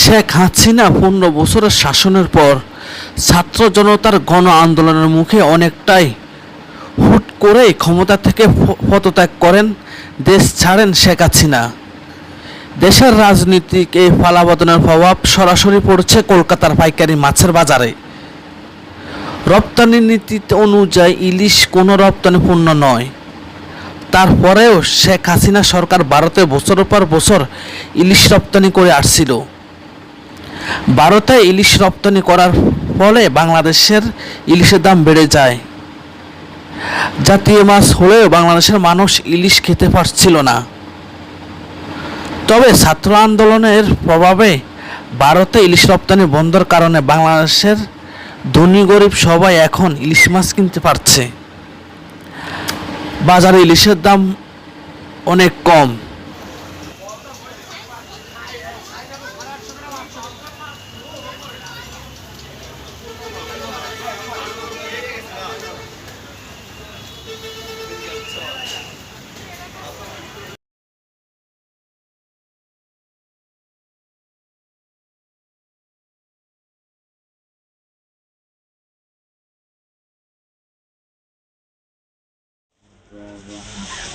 শেখ হাসিনা পনেরো বছরের শাসনের পর ছাত্র জনতার গণ আন্দোলনের মুখে অনেকটাই হুট করে ক্ষমতা থেকে পদত্যাগ করেন, দেশ ছাড়েন শেখ হাসিনা। দেশের রাজনীতিক এই ফালাবদনের প্রভাব সরাসরি পড়ছে কলকাতার পাইকারি মাছের বাজারে। রপ্তানি নীতি অনুযায়ী ইলিশ কোনো রপ্তানি পণ্য নয়। তারপরেও শেখ হাসিনা সরকার ভারতে বছরের পর বছর ইলিশ রপ্তানি করে আসছিল। ভারতে ইলিশ রপ্তানি করার ফলে বাংলাদেশের ইলিশের দাম বেড়ে যায়। জাতীয় মাছ হলেও বাংলাদেশের মানুষ ইলিশ খেতে পারছিল না। তবে ছাত্র আন্দোলনের প্রভাবে ভারতে ইলিশ রপ্তানি বন্ধর কারণে বাংলাদেশের ধনী গরিব সবাই এখন ইলিশ মাছ কিনতে পারছে। বাজারে ইলিশের দাম অনেক কম।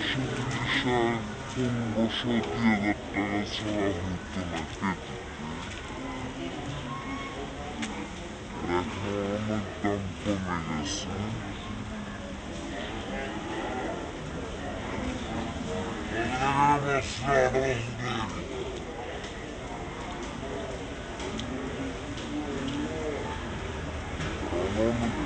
sobre deixar como você de adaptar-se à rotina típica. Para que normalmente dá-me comigo assim. Senhora, Em nome